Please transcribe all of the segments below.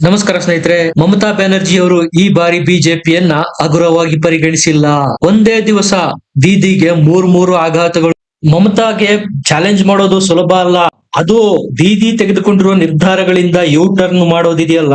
ನಮಸ್ಕಾರ ಸ್ನೇಹಿತರೆ, ಮಮತಾ ಬ್ಯಾನರ್ಜಿ ಅವರು ಈ ಬಾರಿ ಬಿಜೆಪಿಯನ್ನ ಹಗುರವಾಗಿ ಪರಿಗಣಿಸಿಲ್ಲ. ಒಂದೇ ದಿವಸ ದೀದಿಗೆ ಮೂರ್ ಮೂರು ಆಘಾತಗಳು. ಮಮತಾಗೆ ಚಾಲೆಂಜ್ ಮಾಡೋದು ಸುಲಭ ಅಲ್ಲ. ಅದು ದೀದಿ ತೆಗೆದುಕೊಂಡಿರುವ ನಿರ್ಧಾರಗಳಿಂದ ಯು ಟರ್ನ್ ಮಾಡೋದಿದೆಯಲ್ಲ?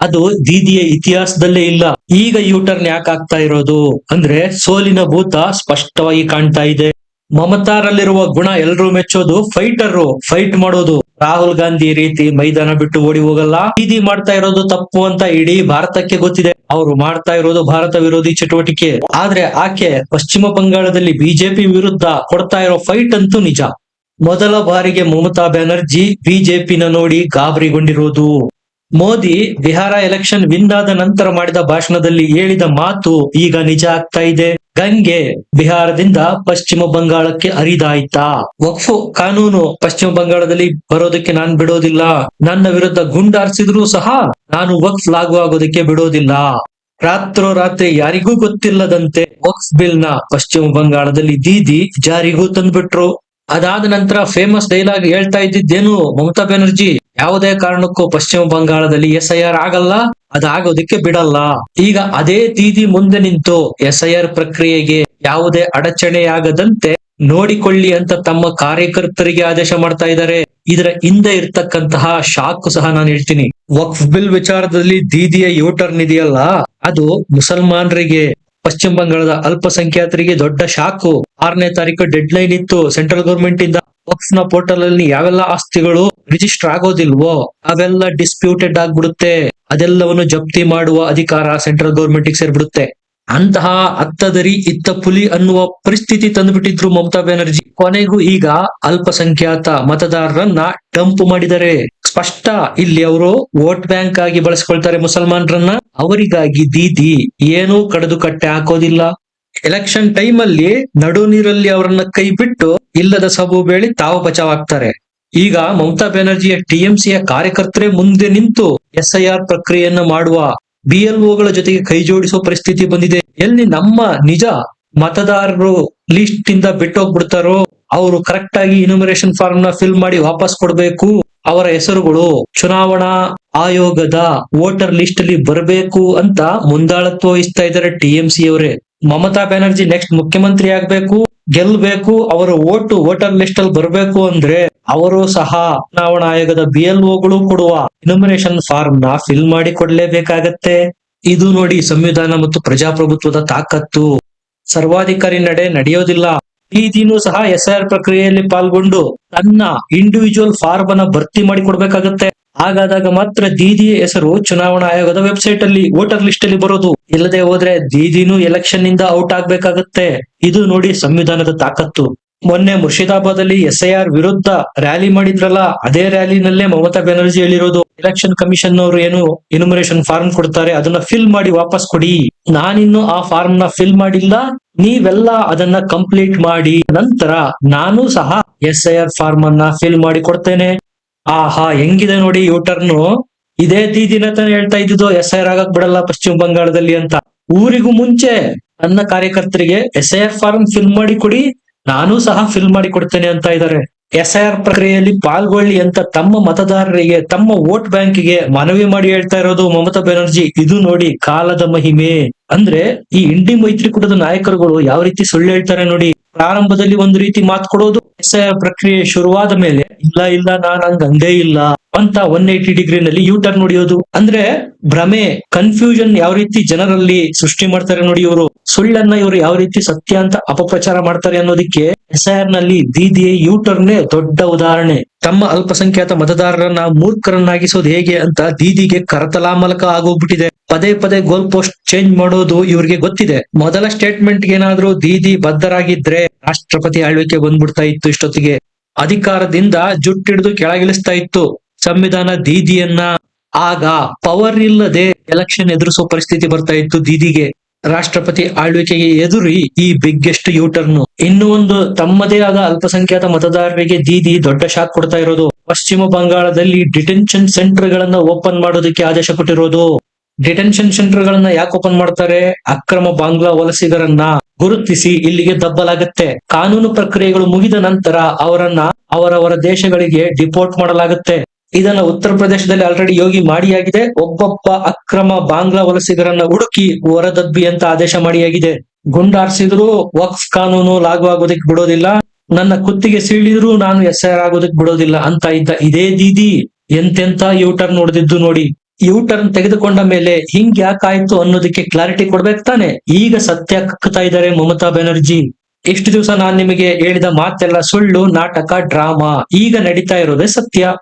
ಅದು ದೀದಿಯ ಇತಿಹಾಸದಲ್ಲೇ ಇಲ್ಲ. ಈಗ ಯು ಟರ್ನ್ ಯಾಕೆ ಆಗ್ತಾ ಇರೋದು? ಅಂದ್ರೆ ಸೋಲಿನ ಭೂತ ಸ್ಪಷ್ಟವಾಗಿ ಕಾಣ್ತಾ ಇದೆ. ಮಮತಾರಲ್ಲಿರುವ ಗುಣ ಎಲ್ಲರೂ ಮೆಚ್ಚೋದು ಫೈಟರ್ ಫೈಟ್ ಮಾಡೋದು. ರಾಹುಲ್ ಗಾಂಧಿ ರೀತಿ ಮೈದಾನ ಬಿಟ್ಟು ಓಡಿ ಹೋಗಲ್ಲ. ಬೀದಿ ಮಾಡ್ತಾ ಇರೋದು ತಪ್ಪು ಅಂತ ಇಡೀ ಭಾರತಕ್ಕೆ ಗೊತ್ತಿದೆ. ಅವರು ಮಾಡ್ತಾ ಇರೋದು ಭಾರತ ವಿರೋಧಿ ಚಟುವಟಿಕೆ. ಆದ್ರೆ ಆಕೆ ಪಶ್ಚಿಮ ಬಂಗಾಳದಲ್ಲಿ ಬಿಜೆಪಿ ವಿರುದ್ಧ ಕೊಡ್ತಾ ಇರೋ ಫೈಟ್ ಅಂತೂ ನಿಜ. ಮೊದಲ ಬಾರಿಗೆ ಮಮತಾ ಬ್ಯಾನರ್ಜಿ ಬಿಜೆಪಿನ ನೋಡಿ ಗಾಬರಿಗೊಂಡಿರೋದು. ಮೋದಿ ಬಿಹಾರ ಎಲೆಕ್ಷನ್ ವಿಂದಾದ ನಂತರ ಮಾಡಿದ ಭಾಷಣದಲ್ಲಿ ಹೇಳಿದ ಮಾತು ಈಗ ನಿಜ ಆಗ್ತಾ ಇದೆ. ಗಂಗೆ ಬಿಹಾರದಿಂದ ಪಶ್ಚಿಮ ಬಂಗಾಳಕ್ಕೆ ಹರಿದಾಯ್ತಾ? ವಕ್ಫು ಕಾನೂನು ಪಶ್ಚಿಮ ಬಂಗಾಳದಲ್ಲಿ ಬರೋದಕ್ಕೆ ನಾನ್ ಬಿಡೋದಿಲ್ಲ. ನನ್ನ ವಿರುದ್ಧ ಗುಂಡಾರಿಸಿದ್ರು ಸಹ ನಾನು ವಕ್ಫ್ ಲಾಗು ಆಗೋದಕ್ಕೆ ಬಿಡೋದಿಲ್ಲ ರಾತ್ರೋರಾತ್ರಿ ಯಾರಿಗೂ ಗೊತ್ತಿಲ್ಲದಂತೆ ವಕ್ಫ್ ಬಿಲ್ನ ಪಶ್ಚಿಮ ಬಂಗಾಳದಲ್ಲಿ ದೀದಿ ಜಾರಿಗೂ ತಂದ್ಬಿಟ್ರು. ಅದಾದ ನಂತರ ಫೇಮಸ್ ಡೈಲಾಗ್ ಹೇಳ್ತಾ ಇದ್ದಿದ್ದೇನು ಮಮತಾ ಬ್ಯಾನರ್ಜಿ? ಯಾವುದೇ ಕಾರಣಕ್ಕೂ ಪಶ್ಚಿಮ ಬಂಗಾಳದಲ್ಲಿ ಎಸ್ ಐ ಆರ್ ಆಗಲ್ಲ. ಅದಾಗೋದಕ್ಕೆ ಬಿಡಲ್ಲ. ಈಗ ಅದೇ ತೀದಿ ಮುಂದೆ ನಿಂತು ಎಸ್ ಐ ಆರ್ ಪ್ರಕ್ರಿಯೆಗೆ ಯಾವುದೇ ಅಡಚಣೆಯಾಗದಂತೆ ನೋಡಿಕೊಳ್ಳಿ ಅಂತ ತಮ್ಮ ಕಾರ್ಯಕರ್ತರಿಗೆ ಆದೇಶ ಮಾಡ್ತಾ ಇದ್ದಾರೆ. ಇದರ ಹಿಂದೆ ಇರ್ತಕ್ಕಂತಹ ಶಾಕ್ ಸಹ ನಾನು ಹೇಳ್ತೀನಿ. ವಕ್ಫ್ ಬಿಲ್ ವಿಚಾರದಲ್ಲಿ ದೀದಿಯ ಯೂಟರ್ನ್ ಇದೆಯಲ್ಲ, ಅದು ಮುಸಲ್ಮಾನರಿಗೆ, ಪಶ್ಚಿಮ ಬಂಗಾಳದ ಅಲ್ಪಸಂಖ್ಯಾತರಿಗೆ ದೊಡ್ಡ ಶಾಕು. ಆರನೇ ತಾರೀಕು ಡೆಡ್ ಲೈನ್ ಇತ್ತು ಸೆಂಟ್ರಲ್ ಗವರ್ಮೆಂಟ್ ಇಂದ ವಕ್ಫ್ನ ಪೋರ್ಟಲ್ ಅಲ್ಲಿ ಯಾವೆಲ್ಲ ಆಸ್ತಿಗಳು ರಿಜಿಸ್ಟರ್ ಆಗೋದಿಲ್ವೋ ಅವೆಲ್ಲ ಡಿಸ್ಪ್ಯೂಟೆಡ್ ಆಗ್ಬಿಡುತ್ತೆ. ಅದೆಲ್ಲವನ್ನು ಜಪ್ತಿ ಮಾಡುವ ಅಧಿಕಾರ ಸೆಂಟ್ರಲ್ ಗವರ್ಮೆಂಟ್ ಸೇರ್ಬಿಡುತ್ತೆ. ಅಂತಹ ಅತ್ತದರಿ ಇತ್ತ ಪುಲಿ ಅನ್ನುವ ಪರಿಸ್ಥಿತಿ ತಂದುಬಿಟ್ಟಿದ್ರು ಮಮತಾ ಬ್ಯಾನರ್ಜಿ. ಕೊನೆಗೂ ಈಗ ಅಲ್ಪಸಂಖ್ಯಾತ ಮತದಾರರನ್ನ ಡಂಪ್ ಮಾಡಿದರೆ ಸ್ಪಷ್ಟ ಇಲ್ಲಿ ಅವರು ವೋಟ್ ಬ್ಯಾಂಕ್ ಆಗಿ ಬಳಸ್ಕೊಳ್ತಾರೆ ಮುಸಲ್ಮಾನರನ್ನ. ಅವರಿಗಾಗಿ ದೀದಿ ಏನೂ ಕಡಿದು ಕಟ್ಟೆ ಹಾಕೋದಿಲ್ಲ. ಎಲೆಕ್ಷನ್ ಟೈಮ್ ಅಲ್ಲಿ ನಡು ನೀರಲ್ಲಿ ಅವರನ್ನ ಕೈ ಬಿಟ್ಟು ಇಲ್ಲದ ಸಬು ಬೇಳಿ ತಾವು ಬಚಾವ್ ಆಗ್ತಾರೆ ಈಗ ಮಮತಾ ಬ್ಯಾನರ್ಜಿಯ ಟಿಎಂಸಿಯ ಕಾರ್ಯಕರ್ತರೇ ಮುಂದೆ ನಿಂತು ಎಸ್ ಐ ಆರ್ ಪ್ರಕ್ರಿಯೆಯನ್ನ ಮಾಡುವ ಬಿಎಲ್ಒಗಳ ಜೊತೆಗೆ ಕೈ ಜೋಡಿಸುವ ಪರಿಸ್ಥಿತಿ ಬಂದಿದೆ. ಎಲ್ಲಿ ನಮ್ಮ ನಿಜ ಮತದಾರರು ಲಿಸ್ಟ್ ಇಂದ ಬಿಟ್ಟೋಗ್ಬಿಡ್ತಾರೋ, ಅವರು ಕರೆಕ್ಟ್ ಆಗಿ ಇನ್ಯುಮರೇಷನ್ ಫಾರ್ಮ್ನ ಫಿಲ್ ಮಾಡಿ ವಾಪಸ್ ಕೊಡ್ಬೇಕು. ಅವರ ಹೆಸರುಗಳು ಚುನಾವಣಾ ಆಯೋಗದ ವೋಟರ್ ಲಿಸ್ಟ್ ಅಲ್ಲಿ ಬರಬೇಕು ಅಂತ ಮುಂದಾಳತ್ವ ವಹಿಸ್ತಾ ಇದ್ದಾರೆ ಟಿಎಂಸಿ ಅವರೇ ಮಮತಾ ಬ್ಯಾನರ್ಜಿ ನೆಕ್ಸ್ಟ್ ಮುಖ್ಯಮಂತ್ರಿ ಆಗ್ಬೇಕು. ಗೆಲ್ಬೇಕು, ಅವರ ಓಟು ವೋಟರ್ ಲಿಸ್ಟ್ ಅಲ್ಲಿ ಬರಬೇಕು ಅಂದ್ರೆ ಅವರು ಸಹ ಚುನಾವಣಾ ಆಯೋಗದ ಬಿಎಲ್ಒಗಳು ಕೊಡುವ ಇನಮಿನೇಷನ್ ಫಾರ್ಮ್ನ ಫಿಲ್ ಮಾಡಿ ಕೊಡ್ಲೇಬೇಕಾಗತ್ತೆ. ಇದು ನೋಡಿ ಸಂವಿಧಾನ ಮತ್ತು ಪ್ರಜಾಪ್ರಭುತ್ವದ ತಾಕತ್ತು. ಸರ್ವಾಧಿಕಾರಿ ನಡೆ ನಡೆಯೋದಿಲ್ಲ. ಪ್ರೀತಿನೂ ಸಹ ಎಸ್ ಆರ್ ಪ್ರಕ್ರಿಯೆಯಲ್ಲಿ ಪಾಲ್ಗೊಂಡು ತನ್ನ ಇಂಡಿವಿಜುವಲ್ ಫಾರ್ಮ್ ಅನ್ನ ಭರ್ತಿ ಮಾಡಿ ಕೊಡ್ಬೇಕಾಗತ್ತೆ. ಹಾಗಾದಾಗ ಮಾತ್ರ ದೀದಿಯ ಹೆಸರು ಚುನಾವಣಾ ಆಯೋಗದ ವೆಬ್ಸೈಟ್ ಅಲ್ಲಿ ವೋಟರ್ ಲಿಸ್ಟ್ ಅಲ್ಲಿ ಬರೋದು. ಇಲ್ಲದೆ ಹೋದ್ರೆ ದೀದಿನೂ ಎಲೆಕ್ಷನ್ನಿಂದ ಔಟ್ ಆಗ್ಬೇಕಾಗತ್ತೆ. ಇದು ನೋಡಿ ಸಂವಿಧಾನದ ತಾಕತ್ತು. ಮೊನ್ನೆ ಮುರ್ಷಿದಾಬಾದ್ ಅಲ್ಲಿ ಎಸ್ ಐ ವಿರುದ್ಧ ರ್ಯಾಲಿ ಮಾಡಿದ್ರಲ್ಲ, ಅದೇ ರ್ಯಾಲಿನಲ್ಲೇ ಮಮತಾ ಬ್ಯಾನರ್ಜಿ ಹೇಳಿರೋದು. ಎಲೆಕ್ಷನ್ ಕಮಿಷನ್ ಅವರು ಏನು ಇನ್ಯುಮರೇಷನ್ ಫಾರ್ಮ್ ಕೊಡ್ತಾರೆ, ಅದನ್ನ ಫಿಲ್ ಮಾಡಿ ವಾಪಸ್ ಕೊಡಿ. ನಾನಿನ್ನು ಆ ಫಾರ್ಮ್ನ ಫಿಲ್ ಮಾಡಿಲ್ಲ, ನೀವೆಲ್ಲ ಅದನ್ನ ಕಂಪ್ಲೀಟ್ ಮಾಡಿ. ನಂತರ ನಾನು ಸಹ ಎಸ್ ಐ ಆರ್ ಫಾರ್ಮ್ ಅನ್ನ ಫಿಲ್ ಮಾಡಿ ಕೊಡ್ತೇನೆ. ಆಹಾ, ಹೆಂಗಿದೆ ನೋಡಿ ಯೂಟರ್ನ್ ಇದೇ ದೀದಿನ ತಾನೇ ಹೇಳ್ತಾ ಇದ್ದಿದ್ದು ಎಸ್ ಐ ಆರ್ ಆಗಕ್ ಬಿಡಲ್ಲ ಪಶ್ಚಿಮ ಬಂಗಾಳದಲ್ಲಿ ಅಂತ. ಊರಿಗೂ ಮುಂಚೆ ನನ್ನ ಕಾರ್ಯಕರ್ತರಿಗೆ S I R form fill ಮಾಡಿ ಕೊಡಿ, ನಾನು ಸಹ ಫಿಲ್ ಮಾಡಿ ಕೊಡ್ತೇನೆ ಅಂತ ಇದ್ದಾರೆ. ಎಸ್ ಐ ಆರ್ ಪ್ರಕ್ರಿಯೆಯಲ್ಲಿ ಪಾಲ್ಗೊಳ್ಳಿ ಅಂತ ತಮ್ಮ ಮತದಾರರಿಗೆ, ತಮ್ಮ ವೋಟ್ ಬ್ಯಾಂಕಿಗೆ ಮನವಿ ಮಾಡಿ ಹೇಳ್ತಾ ಇರೋದು ಮಮತಾ ಬ್ಯಾನರ್ಜಿ. ಇದು ನೋಡಿ ಕಾಲದ ಮಹಿಮೆ. ಅಂದ್ರೆ ಈ ಇಂಡಿ ಮೈತ್ರಿಕೂಟದ ನಾಯಕರುಗಳು ಯಾವ ರೀತಿ ಸುಳ್ಳು ಹೇಳ್ತಾರೆ ನೋಡಿ. ಪ್ರಾರಂಭದಲ್ಲಿ ಒಂದು ರೀತಿ ಮಾತು ಕೊಡೋದು ಎಸ್ ಪ್ರಕ್ರಿಯೆ ಶುರುವಾದ ಮೇಲೆ ಇಲ್ಲ ಇಲ್ಲ, ನಾನ್ ಹಂಗ ಹಂಗೇ ಇಲ್ಲ ಅಂತ ಒನ್ ಏಟಿ ಡಿಗ್ರಿನಲ್ಲಿ ಯೂ ಟರ್ನ್ ನೋಡಿಯೋದು. ಅಂದ್ರೆ ಭ್ರಮೆ ಕನ್ಫ್ಯೂಷನ್ ಯಾವ ರೀತಿ ಜನರಲ್ಲಿ ಸೃಷ್ಟಿ ಮಾಡ್ತಾರೆ ನೋಡಿ ಇವರು. ಸುಳ್ಳನ್ನ ಇವರು ಯಾವ ರೀತಿ ಸತ್ಯ ಅಂತ ಅಪಪ್ರಚಾರ ಮಾಡ್ತಾರೆ ಅನ್ನೋದಕ್ಕೆ ಎಸ್ ಐ ಆರ್ನಲ್ಲಿ ದೀದಿ ಯು ಟರ್ನೇ ದೊಡ್ಡ ಉದಾಹರಣೆ. ತಮ್ಮ ಅಲ್ಪಸಂಖ್ಯಾತ ಮತದಾರರನ್ನ ಮೂರ್ಖರನ್ನಾಗಿಸೋದು ಹೇಗೆ ಅಂತ ದೀದಿಗೆ ಕರತಲಾಮಲಕ ಆಗೋಗ್ಬಿಟ್ಟಿದೆ. ಪದೇ ಪದೇ ಗೋಲ್ ಪೋಸ್ಟ್ ಚೇಂಜ್ ಮಾಡೋದು ಇವರಿಗೆ ಗೊತ್ತಿದೆ. ಮೊದಲ ಸ್ಟೇಟ್ಮೆಂಟ್ ಏನಾದ್ರೂ ದೀದಿ ಬದ್ಧರಾಗಿದ್ರೆ ರಾಷ್ಟ್ರಪತಿ ಆಳ್ವಿಕೆ ಬಂದ್ಬಿಡ್ತಾ ಇತ್ತು ಇಷ್ಟೊತ್ತಿಗೆ. ಅಧಿಕಾರದಿಂದ ಜುಟ್ಟಿಡಿದು ಕೆಳಗಿಳಿಸ್ತಾ ಇತ್ತು ಸಂವಿಧಾನ ದೀದಿಯನ್ನ ಆಗ ಪವರ್ ಇಲ್ಲದೆ ಎಲೆಕ್ಷನ್ ಎದುರಿಸೋ ಪರಿಸ್ಥಿತಿ ಬರ್ತಾ ಇತ್ತು ದೀದಿಗೆ ರಾಷ್ಟ್ರಪತಿ ಆಳ್ವಿಕೆಗೆ ಎದುರಿ ಈ ಬಿಗ್ಗೆಸ್ಟ್ ಯೂಟರ್ನ್. ಇನ್ನು ಒಂದು ತಮ್ಮದೇ ಆದ ಅಲ್ಪಸಂಖ್ಯಾತ ಮತದಾರರಿಗೆ ದೀದಿ ದೊಡ್ಡ ಶಾಕ್ ಕೊಡ್ತಾ ಇರೋದು. ಪಶ್ಚಿಮ ಬಂಗಾಳದಲ್ಲಿ ಡಿಟೆನ್ಷನ್ ಸೆಂಟರ್ ಗಳನ್ನ ಓಪನ್ ಮಾಡೋದಕ್ಕೆ ಆದೇಶ ಕೊಟ್ಟಿರೋದು. ಡಿಟೆನ್ಷನ್ ಸೆಂಟರ್ ಗಳನ್ನ ಯಾಕೆ ಓಪನ್ ಮಾಡ್ತಾರೆ? ಅಕ್ರಮ ಬಾಂಗ್ಲಾ ವಲಸಿಗರನ್ನ ಗುರುತಿಸಿ ಇಲ್ಲಿಗೆ ದಬ್ಬಲಾಗುತ್ತೆ. ಕಾನೂನು ಪ್ರಕ್ರಿಯೆಗಳು ಮುಗಿದ ನಂತರ ಅವರನ್ನ ಅವರವರ ದೇಶಗಳಿಗೆ ಡಿಪೋರ್ಟ್ ಮಾಡಲಾಗುತ್ತೆ. ಇದನ್ನ ಉತ್ತರ ಪ್ರದೇಶದಲ್ಲಿ ಆಲ್ರೆಡಿ ಯೋಗಿ ಮಾಡಿಯಾಗಿದೆ. ಒಬ್ಬೊಬ್ಬ ಅಕ್ರಮ ಬಾಂಗ್ಲಾ ವಲಸಿಗರನ್ನ ಹುಡುಕಿ ಹೊರದಬ್ಬಿ ಅಂತ ಆದೇಶ ಮಾಡಿಯಾಗಿದೆ. ಗುಂಡಾರ್ಸಿದ್ರು, ವಕ್ಫ್ ಕಾನೂನು ಲಾಗು ಆಗೋದಕ್ಕೆ ಬಿಡೋದಿಲ್ಲ. ನನ್ನ ಕುತ್ತಿಗೆ ಸೀಳಿದ್ರು, ನಾನು ಎಸ್ ಆರ್ ಬಿಡೋದಿಲ್ಲ ಅಂತ ಇದ್ದ ಇದೇ ದೀದಿ ಎಂತೆಂತ ಯೂ ಟರ್ನ್ ನೋಡಿದ್ದು ನೋಡಿ. ಯೂ ಟರ್ನ್ ತೆಗೆದುಕೊಂಡ ಮೇಲೆ ಹಿಂಗ್ ಯಾಕಾಯ್ತು ಅನ್ನೋದಕ್ಕೆ ಕ್ಲಾರಿಟಿ ಕೊಡ್ಬೇಕು ತಾನೆ? ಈಗ ಸತ್ಯ ಕಕ್ತಾ ಇದ್ದಾರೆ ಮಮತಾ ಬ್ಯಾನರ್ಜಿ. ಇಷ್ಟು ದಿವಸ ನಾನ್ ನಿಮಗೆ ಹೇಳಿದ ಮಾತೆಲ್ಲ ಸುಳ್ಳು, ನಾಟಕ ಡ್ರಾಮಾ ಈಗ ನಡೀತಾ ಇರೋದೇ ಸತ್ಯ.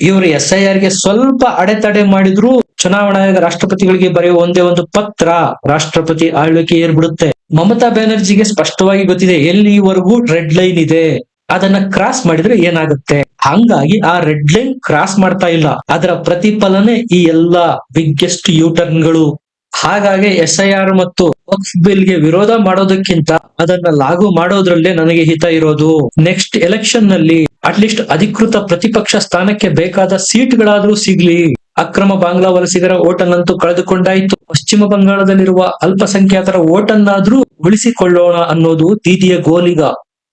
ಇವರು ಎಸ್ ಐ ಆರ್ಗೆ ಸ್ವಲ್ಪ ಅಡೆತಡೆ ಮಾಡಿದ್ರು ಚುನಾವಣಾ ಆಯೋಗ ರಾಷ್ಟ್ರಪತಿಗಳಿಗೆ ಬರೆಯುವ ಒಂದೇ ಒಂದು ಪತ್ರ ರಾಷ್ಟ್ರಪತಿ ಆಳ್ವಿಕೆ ಏರ್ಬಿಡುತ್ತೆ. ಮಮತಾ ಬ್ಯಾನರ್ಜಿಗೆ ಸ್ಪಷ್ಟವಾಗಿ ಗೊತ್ತಿದೆ, ಎಲ್ಲಿವರೆಗೂ ರೆಡ್ ಲೈನ್ ಇದೆ. ಅದನ್ನ ಕ್ರಾಸ್ ಮಾಡಿದ್ರೆ ಏನಾಗುತ್ತೆ? ಹಂಗಾಗಿ ಆ ರೆಡ್ ಲೈನ್ ಕ್ರಾಸ್ ಮಾಡ್ತಾ ಇಲ್ಲ. ಅದರ ಪ್ರತಿಫಲನೆ ಈ ಎಲ್ಲಾ ಬಿಗ್ಗೆಸ್ಟ್ಗಳು ಹಾಗಾಗಿ ಎಸ್ ಐ ಆರ್ ಮತ್ತು ವಕ್ಫ್ ಬಿಲ್ಗೆ ವಿರೋಧ ಮಾಡೋದಕ್ಕಿಂತ ಅದನ್ನ ಲಾಗು ಮಾಡೋದ್ರಲ್ಲೇ ನನಗೆ ಹಿತ ಇರೋದು. ನೆಕ್ಸ್ಟ್ ಎಲೆಕ್ಷನ್ನಲ್ಲಿ ಅಟ್ಲೀಸ್ಟ್ ಅಧಿಕೃತ ಪ್ರತಿಪಕ್ಷ ಸ್ಥಾನಕ್ಕೆ ಬೇಕಾದ ಸೀಟ್ಗಳಾದ್ರೂ ಸಿಗ್ಲಿ ಅಕ್ರಮ ಬಾಂಗ್ಲಾ ವಲಸಿಗರ ಓಟನ್ನಂತೂ ಕಳೆದುಕೊಂಡಾಯಿತು ಪಶ್ಚಿಮ ಬಂಗಾಳದಲ್ಲಿರುವ ಅಲ್ಪಸಂಖ್ಯಾತರ ಓಟನ್ನಾದ್ರೂ ಉಳಿಸಿಕೊಳ್ಳೋಣ ಅನ್ನೋದು ದೀದಿಯ ಗೋಲಿಗ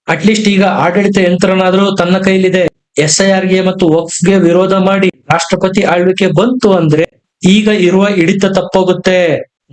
ಅಟ್ಲೀಸ್ಟ್ ಈಗ ಆಡಳಿತ ಯಂತ್ರನಾದ್ರೂ ತನ್ನ ಕೈಲಿದೆ ಎಸ್ ಐ ಮತ್ತು ವಕ್ಫ್ಗೆ ವಿರೋಧ ಮಾಡಿ ರಾಷ್ಟ್ರಪತಿ ಆಳ್ವಿಕೆ ಬಂತು ಅಂದ್ರೆ ಈಗ ಇರುವ ಹಿಡಿತ ತಪ್ಪೋಗುತ್ತೆ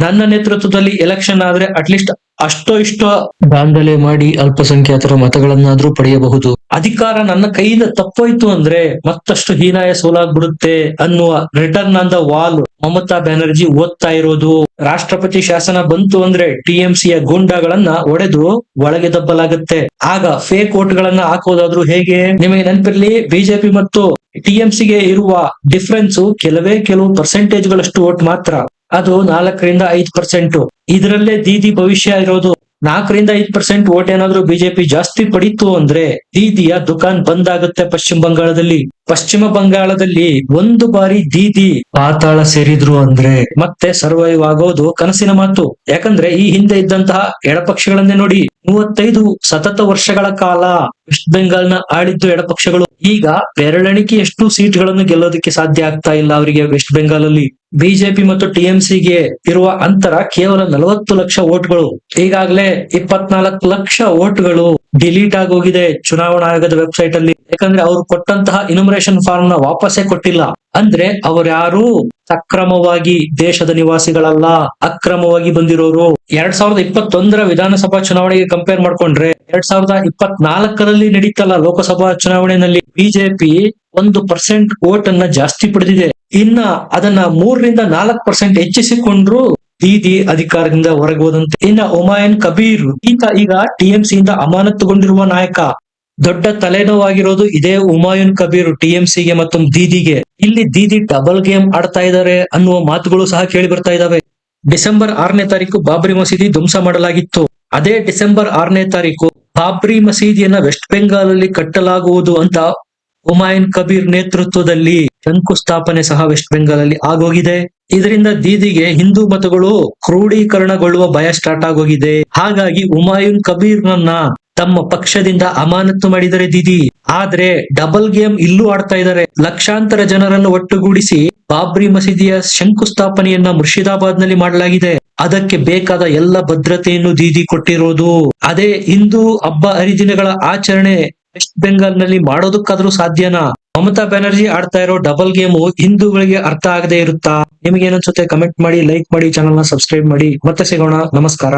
ನನ್ನ ನೇತೃತ್ವದಲ್ಲಿ ಎಲೆಕ್ಷನ್ ಆದ್ರೆ ಅಟ್ಲೀಸ್ಟ್ ಅಷ್ಟೋ ಇಷ್ಟೋ ದಾಂಧಲೆ ಮಾಡಿ ಅಲ್ಪಸಂಖ್ಯಾತರ ಮತಗಳನ್ನಾದ್ರೂ ಪಡೆಯಬಹುದು. ಅಧಿಕಾರ ನನ್ನ ಕೈಯಿಂದ ತಪ್ಪೋಯ್ತು ಅಂದ್ರೆ ಮತ್ತಷ್ಟು ಹೀನಾಯ ಸೋಲಾಗ್ಬಿಡುತ್ತೆ ಅನ್ನುವ written on wall Mamata Banerjee ಓದ್ತಾ ಇರೋದು. ರಾಷ್ಟ್ರಪತಿ ಶಾಸನ ಬಂತು ಅಂದ್ರೆ ಟಿಎಂಸಿಯ ಗೂಂಡಾಗಳನ್ನ ಒಡೆದು ಒಳಗೆ ದಬ್ಬಲಾಗುತ್ತೆ. ಆಗ ಫೇಕ್ ಓಟ್ ಗಳನ್ನ ಹಾಕೋದಾದ್ರೂ ಹೇಗೆ? ನಿಮಗೆ ನೆನಪಿರ್ಲಿ, ಬಿಜೆಪಿ ಮತ್ತು ಟಿಎಂಸಿಗೆ ಇರುವ ಡಿಫರೆನ್ಸ್ ಕೆಲವೇ ಕೆಲವು ಪರ್ಸೆಂಟೇಜ್ ಗಳಷ್ಟು ಓಟ್ ಮಾತ್ರ. ಅದು ನಾಲ್ಕರಿಂದ ಐದು ಪರ್ಸೆಂಟ್. ಇದರಲ್ಲೇ ದೀದಿ ಭವಿಷ್ಯ ಇರೋದು. ನಾಲ್ಕರಿಂದ ಐದ್ ಪರ್ಸೆಂಟ್ ಓಟ್ ಏನಾದ್ರೂ ಬಿಜೆಪಿ ಜಾಸ್ತಿ ಪಡಿತು ಅಂದ್ರೆ ದೀದಿಯ ದುಕಾನ್ ಬಂದ್ ಆಗುತ್ತೆ ಪಶ್ಚಿಮ ಬಂಗಾಳದಲ್ಲಿ. ಪಶ್ಚಿಮ ಬಂಗಾಳದಲ್ಲಿ ಒಂದು ಬಾರಿ ದೀದಿ ಪಾತಾಳ ಸೇರಿದ್ರು ಅಂದ್ರೆ ಮತ್ತೆ ಸರ್ವೈವ್ ಆಗೋದು ಕನಸಿನ ಮಾತು. ಯಾಕಂದ್ರೆ ಈ ಹಿಂದೆ ಇದ್ದಂತಹ ಎಡಪಕ್ಷಗಳನ್ನೇ ನೋಡಿ ಮೂವತ್ತೈದು ಸತತ ವರ್ಷಗಳ ಕಾಲ ವೆಸ್ಟ್ ಬೆಂಗಾಲ್ನ ಆಳಿದ್ದು ಎಡಪಕ್ಷಗಳು. ಈಗ ಬೆರಳೆಣಿಕೆಯಷ್ಟು ಸೀಟ್ಗಳನ್ನು ಗೆಲ್ಲೋದಕ್ಕೆ ಸಾಧ್ಯ ಆಗ್ತಾ ಇಲ್ಲ ಅವರಿಗೆ ವೆಸ್ಟ್ ಬೆಂಗಾಲ್ ಅಲ್ಲಿ ಬಿಜೆಪಿ ಮತ್ತು ಟಿಎಂಸಿಗೆ ಇರುವ ಅಂತರ ಕೇವಲ ನಲವತ್ತು ಲಕ್ಷ ಓಟ್ಗಳು ಈಗಾಗಲೇ ಇಪ್ಪತ್ನಾಲ್ಕು ಲಕ್ಷ ಓಟ್ಗಳು ಡಿಲೀಟ್ ಆಗೋಗಿದೆ ಚುನಾವಣಾ ಆಯೋಗದ ವೆಬ್ಸೈಟ್ ಅಲ್ಲಿ ಯಾಕಂದ್ರೆ ಅವರು ಕೊಟ್ಟಂತಹ ಇನುಮರೇಷನ್ ಫಾರ್ಮ್ನ ವಾಪಸ್ಸೇ ಕೊಟ್ಟಿಲ್ಲ. ಅಂದ್ರೆ ಅವರ್ಯಾರು ಸಕ್ರಮವಾಗಿ ದೇಶದ ನಿವಾಸಿಗಳಲ್ಲ, ಅಕ್ರಮವಾಗಿ ಬಂದಿರೋರು. ಎರಡ್ ಸಾವಿರದ ಇಪ್ಪತ್ತೊಂದರ ವಿಧಾನಸಭಾ ಚುನಾವಣೆಗೆ ಕಂಪೇರ್ ಮಾಡ್ಕೊಂಡ್ರೆ ಎರಡ್ ಸಾವಿರದ ಇಪ್ಪತ್ನಾಲ್ಕರಲ್ಲಿ ನಡೀತಲ್ಲ ಲೋಕಸಭಾ ಚುನಾವಣೆಯಲ್ಲಿ ಬಿಜೆಪಿ ಒಂದು ಪರ್ಸೆಂಟ್ ಓಟ್ ಅನ್ನ ಜಾಸ್ತಿ ಪಡೆದಿದೆ. ಇನ್ನ ಅದನ್ನ ಮೂರರಿಂದ ನಾಲ್ಕು ಪರ್ಸೆಂಟ್ ಹೆಚ್ಚಿಸಿಕೊಂಡ್ರು ದೀದಿ ಅಧಿಕಾರದಿಂದ ಹೊರಗೋದಂತೆ ಇನ್ನ ಒಮಾಯನ್ ಕಬೀರ್, ಈತ ಈಗ ಟಿಎಂಸಿ ಇಂದ ಅಮಾನತುಗೊಂಡಿರುವ ನಾಯಕ. ದೊಡ್ಡ ತಲೆನೋವಾಗಿರೋದು ಇದೇ ಉಮಾಯುನ್ ಕಬೀರ್ ಟಿಎಂಸಿಗೆ ಮತ್ತು ದೀದಿಗೆ ಇಲ್ಲಿ ದೀದಿ ಡಬಲ್ ಗೇಮ್ ಆಡ್ತಾ ಇದ್ದಾರೆ ಅನ್ನುವ ಮಾತುಗಳು ಸಹ ಕೇಳಿ ಬರ್ತಾ ಇದಾವೆ. ಡಿಸೆಂಬರ್ ಆರನೇ ತಾರೀಕು ಬಾಬ್ರಿ ಮಸೀದಿ ಧ್ವಂಸ ಮಾಡಲಾಗಿತ್ತು. ಅದೇ ಡಿಸೆಂಬರ್ ಆರನೇ ತಾರೀಕು ಬಾಬ್ರಿ ಮಸೀದಿಯನ್ನ ವೆಸ್ಟ್ ಬೆಂಗಾಲ್ ಅಲ್ಲಿ ಕಟ್ಟಲಾಗುವುದು ಅಂತ ಹುಮಾಯೂನ್ ಕಬೀರ್ ನೇತೃತ್ವದಲ್ಲಿ ಶಂಕುಸ್ಥಾಪನೆ ಸಹ ವೆಸ್ಟ್ ಬೆಂಗಾಲ್ ಅಲ್ಲಿ ಆಗೋಗಿದೆ. ಇದರಿಂದ ದೀದಿಗೆ ಹಿಂದೂ ಮತಗಳು ಕ್ರೋಢೀಕರಣಗೊಳ್ಳುವ ಭಯ ಸ್ಟಾರ್ಟ್ ಆಗೋಗಿದೆ. ಹಾಗಾಗಿ ಹುಮಾಯೂನ್ ಕಬೀರ್ ನನ್ನ ತಮ್ಮ ಪಕ್ಷದಿಂದ ಅಮಾನತು ಮಾಡಿದರೆ ದೀದಿ. ಆದ್ರೆ ಡಬಲ್ ಗೇಮ್ ಇಲ್ಲೂ ಆಡ್ತಾ ಇದ್ದಾರೆ. ಲಕ್ಷಾಂತರ ಜನರನ್ನು ಒಟ್ಟುಗೂಡಿಸಿ ಬಾಬ್ರಿ ಮಸೀದಿಯ ಶಂಕುಸ್ಥಾಪನೆಯನ್ನ ಮುರ್ಷಿದಾಬಾದ್ನಲ್ಲಿ ಮಾಡಲಾಗಿದೆ. ಅದಕ್ಕೆ ಬೇಕಾದ ಎಲ್ಲ ಭದ್ರತೆಯನ್ನು ದೀದಿ ಕೊಟ್ಟಿರೋದು. ಅದೇ ಹಿಂದೂ ಹಬ್ಬ ಹರಿದಿನಗಳ ಆಚರಣೆ ವೆಸ್ಟ್ ಬೆಂಗಾಲ್ನಲ್ಲಿ ಮಾಡೋದಕ್ಕಾದ್ರೂ ಸಾಧ್ಯನಾ? ಮಮತಾ ಬ್ಯಾನರ್ಜಿ ಆಡ್ತಾ ಇರೋ ಡಬಲ್ ಗೇಮು ಹಿಂದೂಗಳಿಗೆ ಅರ್ಥ ಆಗದೆ ಇರುತ್ತಾ? ನಿಮ್ಗೆ ಏನನ್ಸುತ್ತೆ ಕಮೆಂಟ್ ಮಾಡಿ ಲೈಕ್ ಮಾಡಿ ಚಾನಲ್ನ ಸಬ್ಸ್ಕ್ರೈಬ್ ಮಾಡಿ. ಮತ್ತೆ ಸಿಗೋಣ. ನಮಸ್ಕಾರ.